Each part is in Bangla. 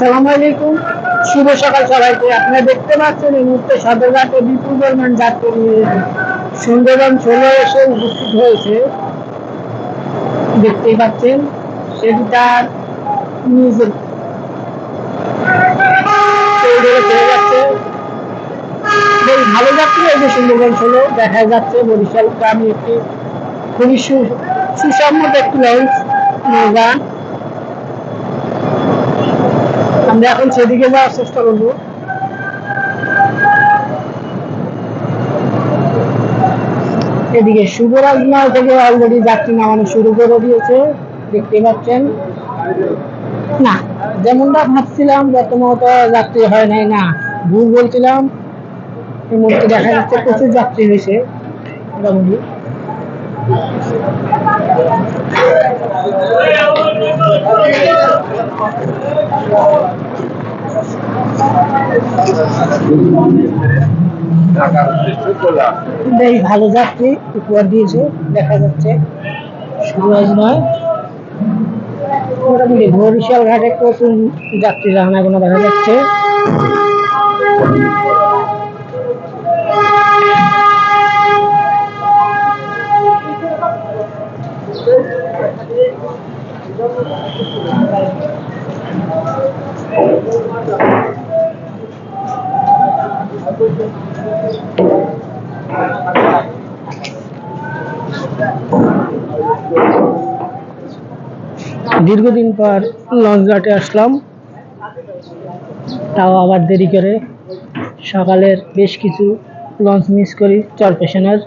আসসালামু আলাইকুম। শুভ সকাল সবাইকে। আপনারা দেখতে পাচ্ছেন এই মুহূর্তে সদরঘাটে বিপুল পরিমাণ যাত্রী সুন্দরবন চলে এসে উপস্থিত হয়েছে। দেখতেই পাচ্ছেন সেটি তার নিজের চলে যাচ্ছে। বেশ ভালো যাত্রী এই যে সুন্দরবন ষোলো, দেখা যাচ্ছে বরিশাল গ্রামে একটি খুবই সুসম্মত একটি লঞ্চ নৌকা আমরা এখন সেদিকে যাওয়ার চেষ্টা করব। এদিকে শুভরাজনাল থেকে অলরেডি যাত্রী নামানো শুরু করে দিয়েছে, দেখতে পাচ্ছেন। না, যেমনটা ভাবছিলাম প্রথমত যাত্রী হয় নাই, না, ভুল বলছিলাম। মুহূর্তে দেখা যাচ্ছে প্রচুর যাত্রী হয়েছে মোটামুটি। বেশ ভালো যাত্রী, উপহার দিয়েছে, দেখা যাচ্ছে। সুরজ নয়। মোটামুটি বরিশাল ঘাটে প্রচুর যাত্রী আনাগোনা দেখা যাচ্ছে। দীর্ঘদিন পর লঞ্চ ঘাটে আসলাম। তাও আবার দেরি করে। সকালের বেশ কিছু লঞ্চ মিস করি চরপেশনের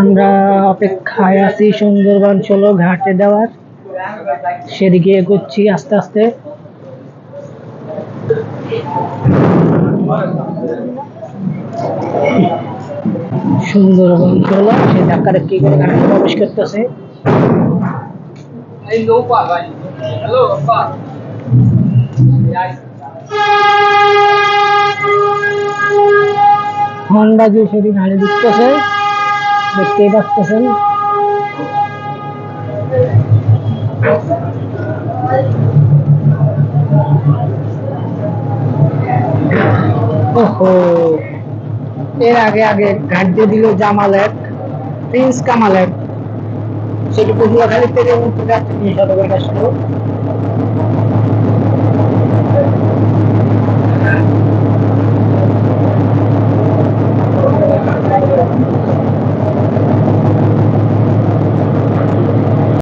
আমরা অপেক্ষায় আছি সুন্দরবন ষোলো ঘাটে দেওয়ার। সেদিকে এগোচ্ছি আস্তে আস্তে। সুন্দরবন ষোলো সে ধাক্কা ধাক্কি করে প্রবেশ করতেছে। হন্ডা যে সেদিন হাড়ে দিতেছে দেখতেই পাচ্ছেন এর আগে আগে ঘাট দিয়ে দিল জামালেট প্রিন্স কামালেট সেটি পটুয়াখালী থেকে সদরঘাট আসলো